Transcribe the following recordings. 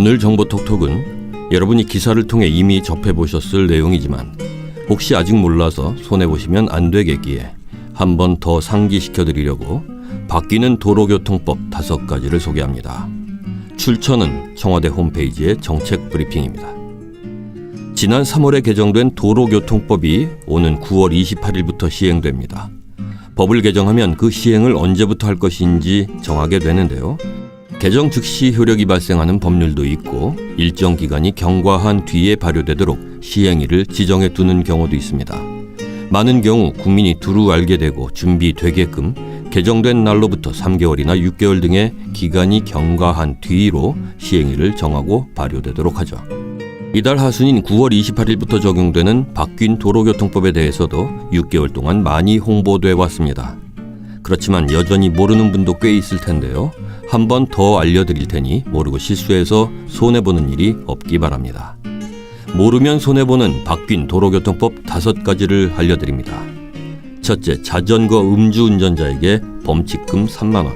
오늘 정보 톡톡은 여러분이 기사를 통해 이미 접해보셨을 내용이지만 혹시 아직 몰라서 손해보시면 안 되겠기에 한 번 더 상기시켜드리려고 바뀌는 도로교통법 다섯 가지를 소개합니다. 출처는 청와대 홈페이지의 정책 브리핑입니다. 지난 3월에 개정된 도로교통법이 오는 9월 28일부터 시행됩니다. 법을 개정하면 그 시행을 언제부터 할 것인지 정하게 되는데요. 개정 즉시 효력이 발생하는 법률도 있고 일정 기간이 경과한 뒤에 발효되도록 시행일을 지정해 두는 경우도 있습니다. 많은 경우 국민이 두루 알게 되고 준비되게끔 개정된 날로부터 3개월이나 6개월 등의 기간이 경과한 뒤로 시행일을 정하고 발효되도록 하죠. 이달 하순인 9월 28일부터 적용되는 바뀐 도로교통법에 대해서도 6개월 동안 많이 홍보돼 왔습니다. 그렇지만 여전히 모르는 분도 꽤 있을 텐데요. 한 번 더 알려드릴 테니 모르고 실수해서 손해보는 일이 없기 바랍니다. 모르면 손해보는 바뀐 도로교통법 다섯 가지를 알려드립니다. 첫째, 자전거 음주운전자에게 범칙금 3만 원.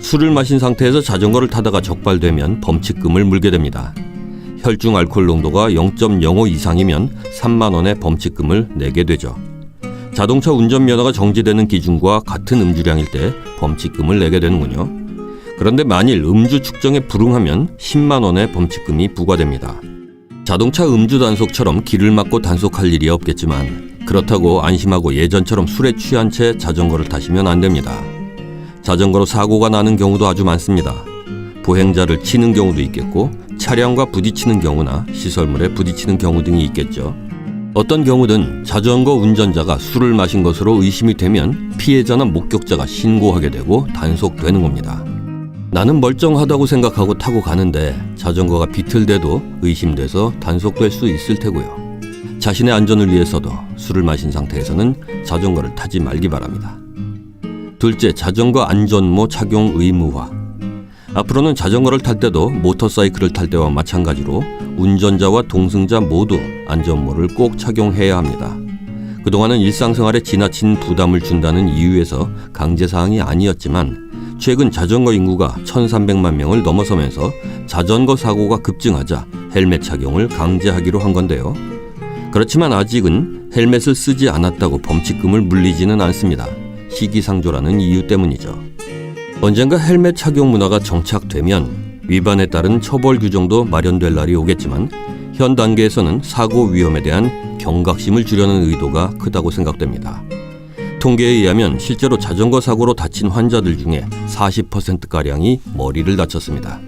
술을 마신 상태에서 자전거를 타다가 적발되면 범칙금을 물게 됩니다. 혈중 알코올 농도가 0.05 이상이면 3만 원의 범칙금을 내게 되죠. 자동차 운전면허가 정지되는 기준과 같은 음주량일 때 범칙금을 내게 되는군요. 그런데 만일 음주 측정에 불응하면 10만 원의 범칙금이 부과됩니다. 자동차 음주 단속처럼 길을 막고 단속할 일이 없겠지만 그렇다고 안심하고 예전처럼 술에 취한 채 자전거를 타시면 안 됩니다. 자전거로 사고가 나는 경우도 아주 많습니다. 보행자를 치는 경우도 있겠고 차량과 부딪히는 경우나 시설물에 부딪히는 경우 등이 있겠죠. 어떤 경우든 자전거 운전자가 술을 마신 것으로 의심이 되면 피해자나 목격자가 신고하게 되고 단속되는 겁니다. 나는 멀쩡하다고 생각하고 타고 가는데 자전거가 비틀대도 의심돼서 단속될 수 있을 테고요. 자신의 안전을 위해서도 술을 마신 상태에서는 자전거를 타지 말기 바랍니다. 둘째, 자전거 안전모 착용 의무화. 앞으로는 자전거를 탈 때도 모터사이클을 탈 때와 마찬가지로 운전자와 동승자 모두 안전모를 꼭 착용해야 합니다. 그동안은 일상생활에 지나친 부담을 준다는 이유에서 강제사항이 아니었지만 최근 자전거 인구가 1,300만 명을 넘어서면서 자전거 사고가 급증하자 헬멧 착용을 강제하기로 한 건데요. 그렇지만 아직은 헬멧을 쓰지 않았다고 범칙금을 물리지는 않습니다. 시기상조라는 이유 때문이죠. 언젠가 헬멧 착용 문화가 정착되면 위반에 따른 처벌 규정도 마련될 날이 오겠지만 현 단계에서는 사고 위험에 대한 경각심을 주려는 의도가 크다고 생각됩니다. 통계에 의하면 실제로 자전거 사고로 다친 환자들 중에 40%가량이 머리를 다쳤습니다.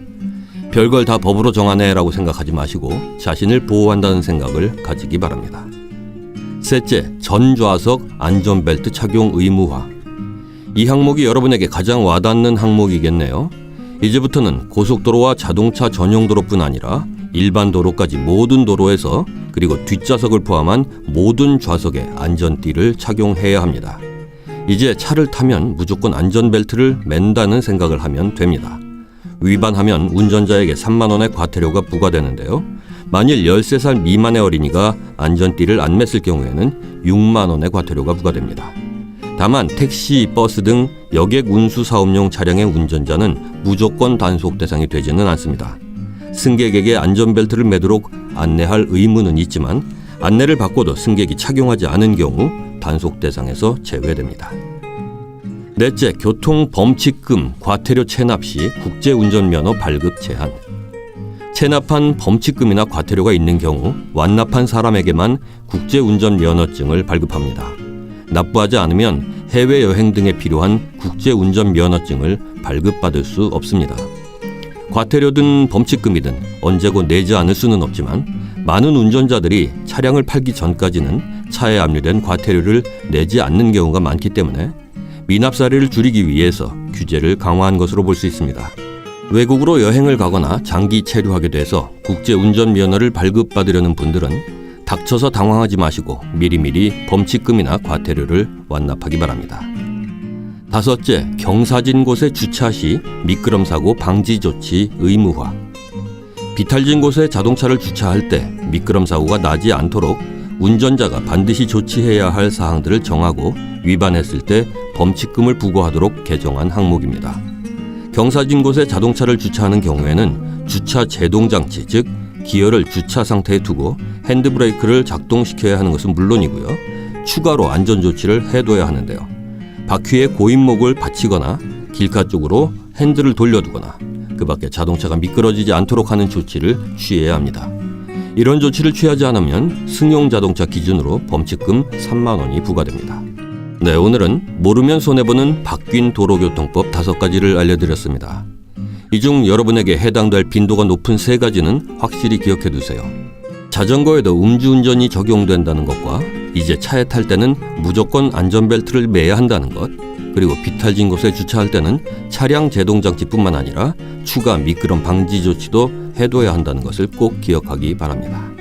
별걸 다 법으로 정하네라고 생각하지 마시고 자신을 보호한다는 생각을 가지기 바랍니다. 셋째, 전좌석 안전벨트 착용 의무화. 이 항목이 여러분에게 가장 와닿는 항목이겠네요. 이제부터는 고속도로와 자동차 전용 도로뿐 아니라 일반 도로까지 모든 도로에서 그리고 뒷좌석을 포함한 모든 좌석에 안전띠를 착용해야 합니다. 이제 차를 타면 무조건 안전벨트를 맨다는 생각을 하면 됩니다. 위반하면 운전자에게 3만 원의 과태료가 부과되는데요. 만일 13살 미만의 어린이가 안전띠를 안 맸을 경우에는 6만 원의 과태료가 부과됩니다. 다만 택시, 버스 등 여객 운수 사업용 차량의 운전자는 무조건 단속 대상이 되지는 않습니다. 승객에게 안전벨트를 매도록 안내할 의무는 있지만 안내를 받고도 승객이 착용하지 않은 경우 단속 대상에서 제외됩니다. 넷째, 교통 범칙금 과태료 체납 시 국제 운전면허 발급 제한. 체납한 범칙금이나 과태료가 있는 경우 완납한 사람에게만 국제 운전면허증을 발급합니다. 납부하지 않으면 해외 여행 등에 필요한 국제 운전 면허증을 발급받을 수 없습니다. 과태료든 범칙금이든 언제고 내지 않을 수는 없지만 많은 운전자들이 차량을 팔기 전까지는 차에 압류된 과태료를 내지 않는 경우가 많기 때문에 미납 사례를 줄이기 위해서 규제를 강화한 것으로 볼 수 있습니다. 외국으로 여행을 가거나 장기 체류하게 돼서 국제 운전 면허를 발급받으려는 분들은 닥쳐서 당황하지 마시고 미리미리 범칙금이나 과태료를 완납하기 바랍니다. 다섯째, 경사진 곳에 주차 시 미끄럼 사고 방지 조치 의무화. 비탈진 곳에 자동차를 주차할 때 미끄럼 사고가 나지 않도록 운전자가 반드시 조치해야 할 사항들을 정하고 위반했을 때 범칙금을 부과하도록 개정한 항목입니다. 경사진 곳에 자동차를 주차하는 경우에는 주차 제동 장치 즉 기어를 주차 상태에 두고 핸드브레이크를 작동시켜야 하는 것은 물론이고요. 추가로 안전 조치를 해둬야 하는데요. 바퀴에 고인목을 받치거나 길가 쪽으로 핸들을 돌려두거나 그 밖에 자동차가 미끄러지지 않도록 하는 조치를 취해야 합니다. 이런 조치를 취하지 않으면 승용 자동차 기준으로 범칙금 3만 원이 부과됩니다. 네, 오늘은 모르면 손해보는 바뀐 도로교통법 다섯 가지를 알려드렸습니다. 이 중 여러분에게 해당될 빈도가 높은 세 가지는 확실히 기억해 두세요. 자전거에도 음주운전이 적용된다는 것과 이제 차에 탈 때는 무조건 안전벨트를 매야 한다는 것, 그리고 비탈진 곳에 주차할 때는 차량 제동장치뿐만 아니라 추가 미끄럼 방지 조치도 해둬야 한다는 것을 꼭 기억하기 바랍니다.